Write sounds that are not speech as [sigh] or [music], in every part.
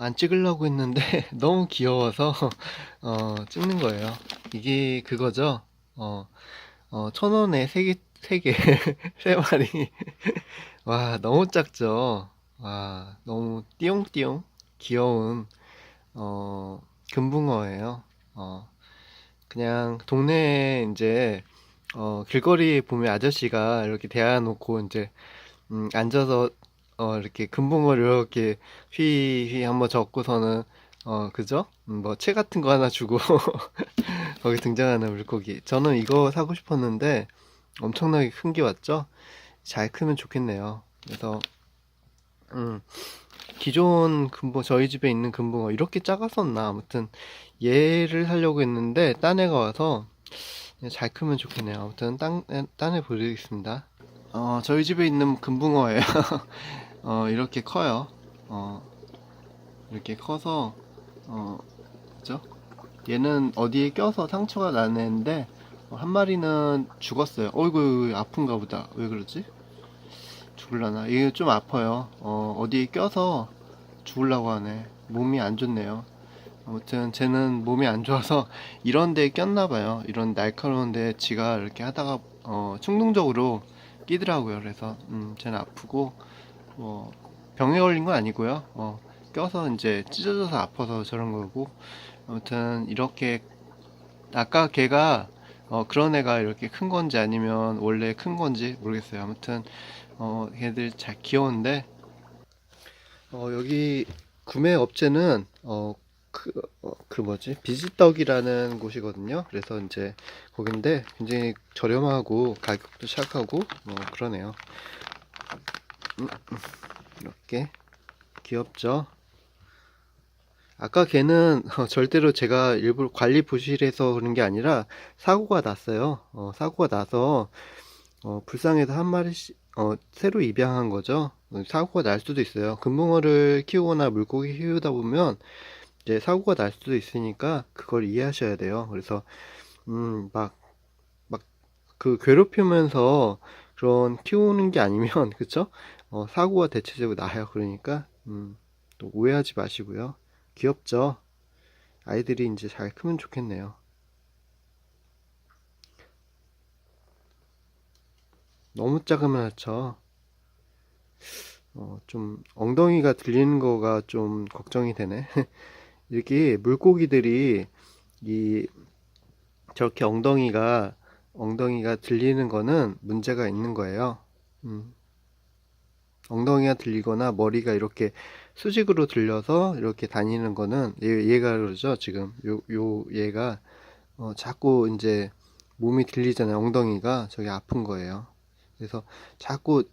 안 찍으려고 했는데 [laughs] 너무 귀여워서 [laughs] 어, 찍는 거예요. 이게 그거죠. 어, 어, 천 원에 세 개, 세 개, [laughs] 세 마리. 와, 너무 작죠. 와, 너무 띠용띠용 귀여운 어, 금붕어예요. 어, 그냥 동네에 이제 어, 길거리에 보면 아저씨가 이렇게 대화놓고 이제 음, 앉아서 어, 이렇게 금붕어를 이렇게 휘휘 한번 적고서는 어, 그죠? 음, 뭐책 같은 거 하나 주고 [laughs] 거기 등장하는 물고기. 저는 이거 사고 싶었는데 엄청나게 큰 게 왔죠? 잘 크면 좋겠네요. 그래서 음, 기존 금붕어 저희 집에 있는 금붕어 이렇게 작았었나 아무튼 얘를 사려고 했는데 딴 애가 와서 잘 크면 좋겠네요. 아무튼 딴, 딴 애 보여드리겠습니다. 어, 저희 집에 있는 금붕어예요. [laughs] 어, 이렇게 커요. 어, 이렇게 커서, 어, 그죠? 얘는 어디에 껴서 상처가 나는 애인데, 어, 한 마리는 죽었어요. 어이구, 아픈가 보다. 왜 그러지? 죽을라나? 이게 좀 아파요. 어, 어디에 껴서 죽으려고 하네. 몸이 안 좋네요. 아무튼 쟤는 몸이 안 좋아서 [laughs] 이런 데에 꼈나 봐요. 이런 날카로운 데 지가 이렇게 하다가 어, 충동적으로 끼더라고요. 그래서 음, 쟤는 아프고 뭐 병에 걸린 건 아니고요. 어, 껴서 이제 찢어져서 아파서 저런 거고 아무튼 이렇게 아까 걔가 어, 그런 애가 이렇게 큰 건지 아니면 원래 큰 건지 모르겠어요. 아무튼 어, 걔들 잘 귀여운데 어, 여기 구매 업체는 어, 그, 어, 그 뭐지? 비지떡이라는 곳이거든요. 그래서 이제 거긴데 굉장히 저렴하고 가격도 착하고 뭐 그러네요. 이렇게 귀엽죠? 아까 걔는 [laughs] 어, 절대로 제가 일부러 관리 부실해서 그런 게 아니라 사고가 났어요. 어, 사고가 나서 어, 불쌍해서 한 마리씩 어, 새로 입양한 거죠. 어, 사고가 날 수도 있어요. 금붕어를 키우거나 물고기 키우다 보면 이제 사고가 날 수도 있으니까 그걸 이해하셔야 돼요. 그래서 음, 막 막 그 괴롭히면서 그런 키우는 게 아니면 [laughs] 그쵸? 어, 사고가 대체적으로 나요. 그러니까 음, 또 오해하지 마시고요. 귀엽죠? 아이들이 이제 잘 크면 좋겠네요. 너무 작으면 하죠. 어, 좀 엉덩이가 들리는 거가 좀 걱정이 되네. [laughs] 이렇게 물고기들이 이 저렇게 엉덩이가 엉덩이가 들리는 거는 문제가 있는 거예요. 음. 엉덩이가 들리거나 머리가 이렇게 수직으로 들려서 이렇게 다니는 거는 얘, 얘가 그러죠. 지금 요, 요 얘가 어, 자꾸 이제 몸이 들리잖아요. 엉덩이가 저게 아픈 거예요. 그래서 자꾸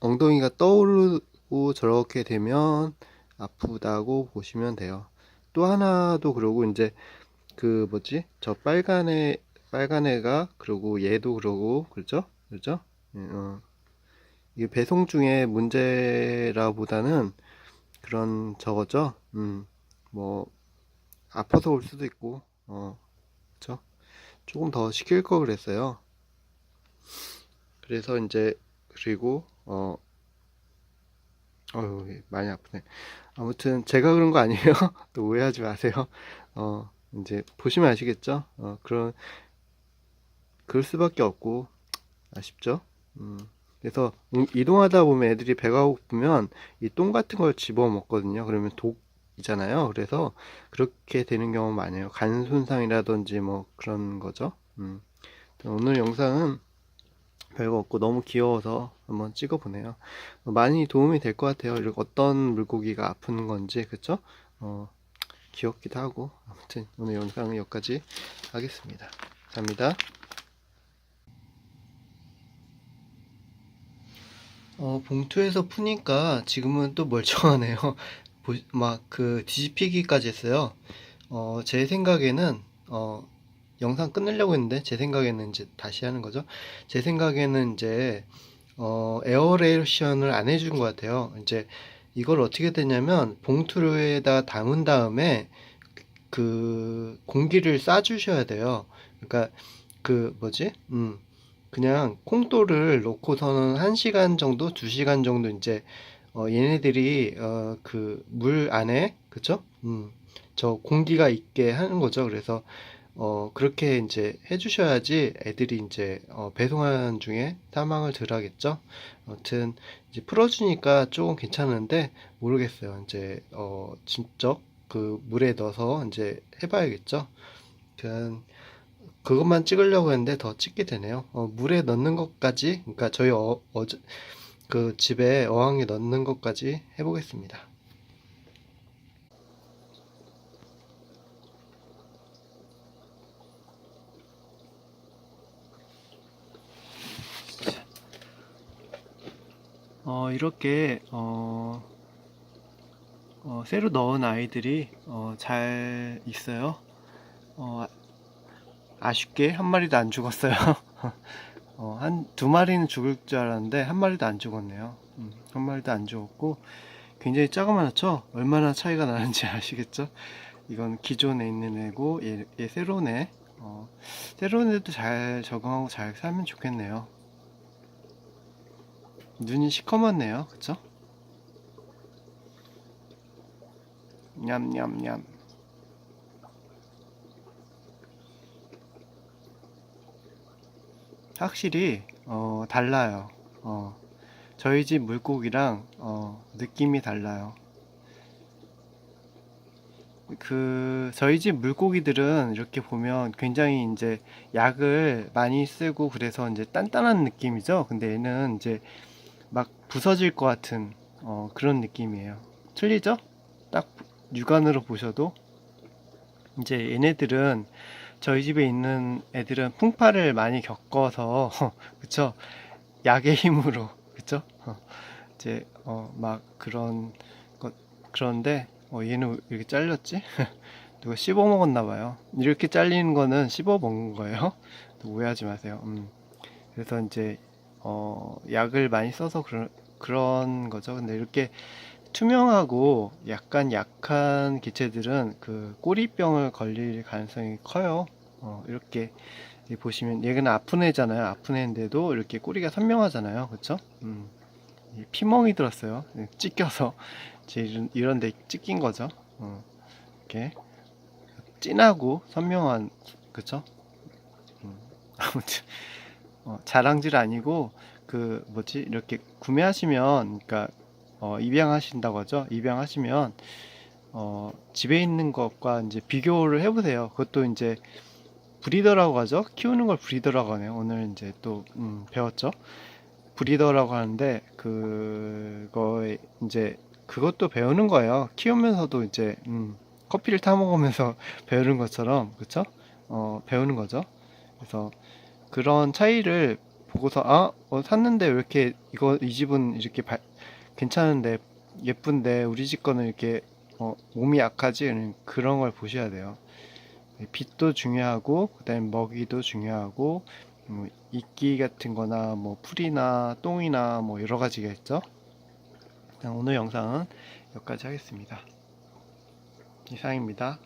엉덩이가 떠오르고 저렇게 되면 아프다고 보시면 돼요. 또 하나도 그러고 이제 그 뭐지? 저 빨간 애 빨간 애가 그러고 얘도 그러고 그렇죠? 그렇죠? 예, 어. 이게 배송 중에 문제라보다는 그런 저거죠. 음, 뭐 아파서 올 수도 있고, 어, 그쵸? 조금 더 시킬 거 그랬어요. 그래서 이제 그리고 어, 어휴 많이 아프네. 아무튼 제가 그런 거 아니에요. [laughs] 또 오해하지 마세요. 어, 이제 보시면 아시겠죠? 어, 그런 그럴 수밖에 없고 아쉽죠? 음. 그래서 음, 이동하다 보면 애들이 배가 고프면 이 똥 같은 걸 집어 먹거든요. 그러면 독이잖아요. 그래서 그렇게 되는 경우 많아요. 간 손상이라든지 뭐 그런 거죠. 음. 오늘 영상은 별거 없고 너무 귀여워서 한번 찍어보네요. 많이 도움이 될 것 같아요. 어떤 물고기가 아픈 건지 그쵸? 어, 귀엽기도 하고 아무튼 오늘 영상은 여기까지 하겠습니다. 감사합니다. 어, 봉투에서 푸니까 지금은 또 멀쩡하네요. [laughs] 막 그 뒤집히기까지 했어요. 어, 제 생각에는 어, 영상 끝내려고 했는데 제 생각에는 이제 다시 하는 거죠. 제 생각에는 이제 어, 에어레이션을 안 해준 것 같아요. 이제 이걸 어떻게 되냐면 봉투에다 담은 다음에 그 공기를 쏴주셔야 돼요. 그러니까 그 뭐지? 음. 그냥 콩돌을 놓고서는 1시간 정도, 2시간 정도 이제 어, 얘네들이 어, 그 물 안에 그쵸? 음, 저 공기가 있게 하는 거죠. 그래서 어, 그렇게 이제 해주셔야지 애들이 이제 어, 배송하는 중에 사망을 덜 하겠죠. 아무튼 이제 풀어주니까 조금 괜찮은데 모르겠어요. 이제 어, 직접 그 물에 넣어서 이제 해봐야겠죠. 그냥 그것만 찍으려고 했는데 더 찍게 되네요. 어, 물에 넣는 것까지, 그러니까 저희 어, 어제 그 집에 어항에 넣는 것까지 해보겠습니다. 어, 이렇게 어, 어, 새로 넣은 아이들이 어, 잘 있어요. 어, 아쉽게 한 마리도 안 죽었어요. [laughs] 어, 한 두 마리는 죽을 줄 알았는데 한 마리도 안 죽었네요. 음, 한 마리도 안 죽었고 굉장히 작아만하죠? 얼마나 차이가 나는지 [laughs] 아시겠죠? 이건 기존에 있는 애고 얘, 얘 새로운 애. 어, 새로운 애도 잘 적응하고 잘 살면 좋겠네요. 눈이 시커멓네요. 그쵸? 냠냠냠. 확실히 어, 달라요. 어, 저희 집 물고기랑 어, 느낌이 달라요. 그 저희 집 물고기들은 이렇게 보면 굉장히 이제 약을 많이 쓰고 그래서 이제 단단한 느낌이죠. 근데 얘는 이제 막 부서질 것 같은 어, 그런 느낌이에요. 틀리죠? 딱 육안으로 보셔도 이제 얘네들은 저희 집에 있는 애들은 풍파를 많이 겪어서 [laughs] 그쵸? 약의 힘으로 그쵸? 어, 이제 어, 막 그런 것 그런데 어, 얘는 왜 이렇게 잘렸지? [laughs] 누가 씹어 먹었나 봐요. 이렇게 잘리는 거는 씹어 먹은 거예요. [laughs] 오해하지 마세요. 음. 그래서 이제 어, 약을 많이 써서 그런 그런 거죠. 근데 이렇게 투명하고 약간 약한 개체들은 그 꼬리병을 걸릴 가능성이 커요. 어, 이렇게 이 보시면 얘는 아픈 애잖아요. 아픈 애인데도 이렇게 꼬리가 선명하잖아요. 그쵸? 음, 이 피멍이 들었어요. 네, 찢겨서 [laughs] 이런, 이런 데 찢긴 거죠. 어, 이렇게 진하고 선명한 그쵸? 음, [laughs] 아무튼 어, 자랑질 아니고 그 뭐지 이렇게 구매하시면 그러니까 어, 입양하신다고 하죠. 입양하시면 어, 집에 있는 것과 이제 비교를 해보세요. 그것도 이제 브리더라고 하죠. 키우는 걸 브리더라고 하네요. 오늘 이제 또 음, 배웠죠. 브리더라고 하는데 그거에 이제 그것도 배우는 거예요. 키우면서도 이제 음, 커피를 타 먹으면서 [laughs] 배우는 것처럼 그렇죠? 어, 배우는 거죠. 그래서 그런 차이를 보고서 아, 어, 샀는데 왜 이렇게 이거 이 집은 이렇게 발- 괜찮은데 예쁜데 우리 집 거는 이렇게 어, 몸이 약하지 그런 걸 보셔야 돼요. 빛도 중요하고 그다음에 먹이도 중요하고 뭐 이끼 같은 거나 뭐 풀이나 똥이나 뭐 여러 가지가 있죠. 오늘 영상은 여기까지 하겠습니다. 이상입니다.